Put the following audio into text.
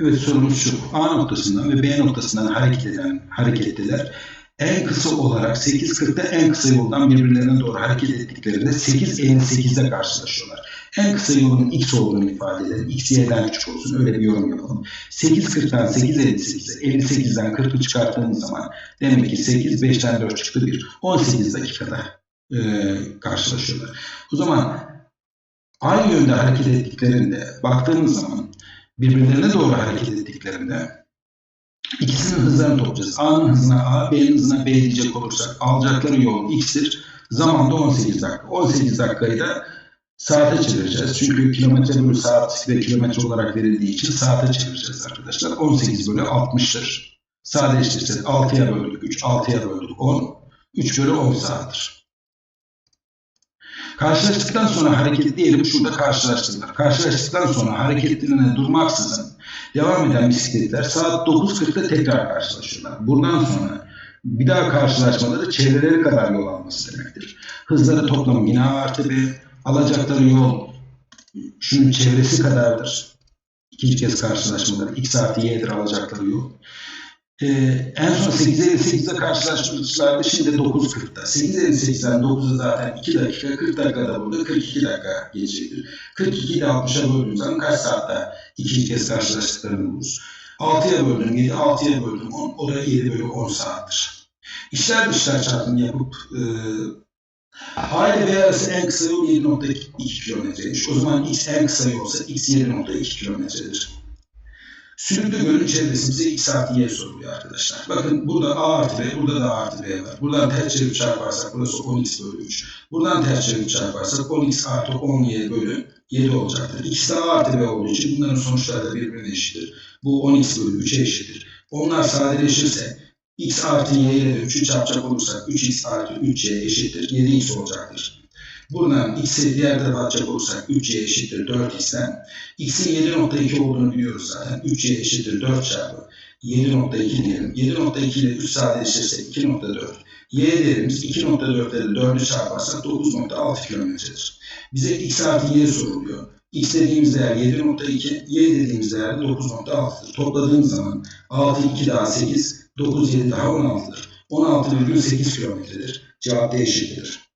Evet sorumuz şu. A noktasından ve B noktasından hareket eden hareketliler en kısa olarak 8.40'da en kısa yoldan birbirlerine doğru hareket ettiklerinde 8.58'de karşılaşıyorlar. En kısa yolun x olduğunu ifade edelim. x y'den küçük olsun. Öyle bir yorum yapalım. 8.40'dan 8.58'e 58'den 40'ı çıkarttığımız zaman demek ki 8 5'ten 4 çıktı 1. 18 dakikada e, karşılaşıyorlar. O zaman aynı yönde hareket ettiklerinde baktığımız zaman birbirlerine doğru hareket ettiklerinde ikisinin hızlarını toplayacağız. A'nın hızına A, B'nin hızına B diyecek olursak alacakları yol x'tir. Zaman da 18 dakika. 18 dakikayı da saate çevireceğiz. Çünkü kilometre bölü saat ve kilometre olarak verildiği için saate çevireceğiz arkadaşlar. 18 bölü 60'tır. Sadeleştirirsek 6'ya böldük 3, 6'ya böldük 10. 3 bölü 10 saattir. Karşılaştıktan sonra hareket diyelim şurada karşılaştılar. Karşılaştıktan sonra hareketlerine durmaksızın devam eden bisikletler saat 9.40'da tekrar karşılaşıyorlar. Buradan sonra bir daha karşılaşmaları çevreleri kadar yol alması demektir. Hızları toplamı yine artı B. Alacakları yol şunun çevresi kadardır. İkinci kez karşılaşmaları x artı y'dir alacakları yol. Ee, en son 8.58'de karşılaşmışlardı. Şimdi 9.40'da. 8.58'den 9'a zaten 2 dakika, 40 dakikada burada 42 dakika geçecektir. 42 ile 60'a böldüğüm zaman kaç saatte ikinci kez karşılaştıklarını buluruz. 6'ya böldüm 7, 6'ya böldüm 10. O da 7 bölü 10 saattir. İşler dışlar çarpımı yapıp e, ile B arası en kısa yol 7.2 kilometreymiş. O zaman x en kısa yolsa x 7.2 kilometredir. Sürüklü gölün çevresi bize x artı y soruluyor arkadaşlar. Bakın burada a artı b, burada da a artı b var. Buradan ters çevirip çarparsak burası 10x bölü 3. Buradan ters çevirip çarparsak 10x artı 10y bölü 7 olacaktır. İkisi de a artı b olduğu için bunların sonuçları da birbirine eşittir. Bu 10x bölü 3'e eşittir. Onlar sadeleşirse x artı y ile de 3'ü çarpacak olursak 3x artı 3y eşittir. 7x olacaktır. Buradan x'i diğer tarafa atacak olursak 3y eşittir 4x'ten. x'in 7.2 olduğunu biliyoruz zaten. 3y eşittir 4 çarpı 7.2 diyelim. 7.2 ile 3 sadeleşirse 2.4. y değerimiz 2.4 ile 4'ü çarparsak 9.6 kilometredir. Bize x artı y soruluyor. x dediğimiz değer 7.2, y dediğimiz değer 9.6'dır. Topladığımız zaman 6, 2 daha 8, 9, 7 daha 16'dır. 16,8 kilometredir. Cevap D şıkkıdır.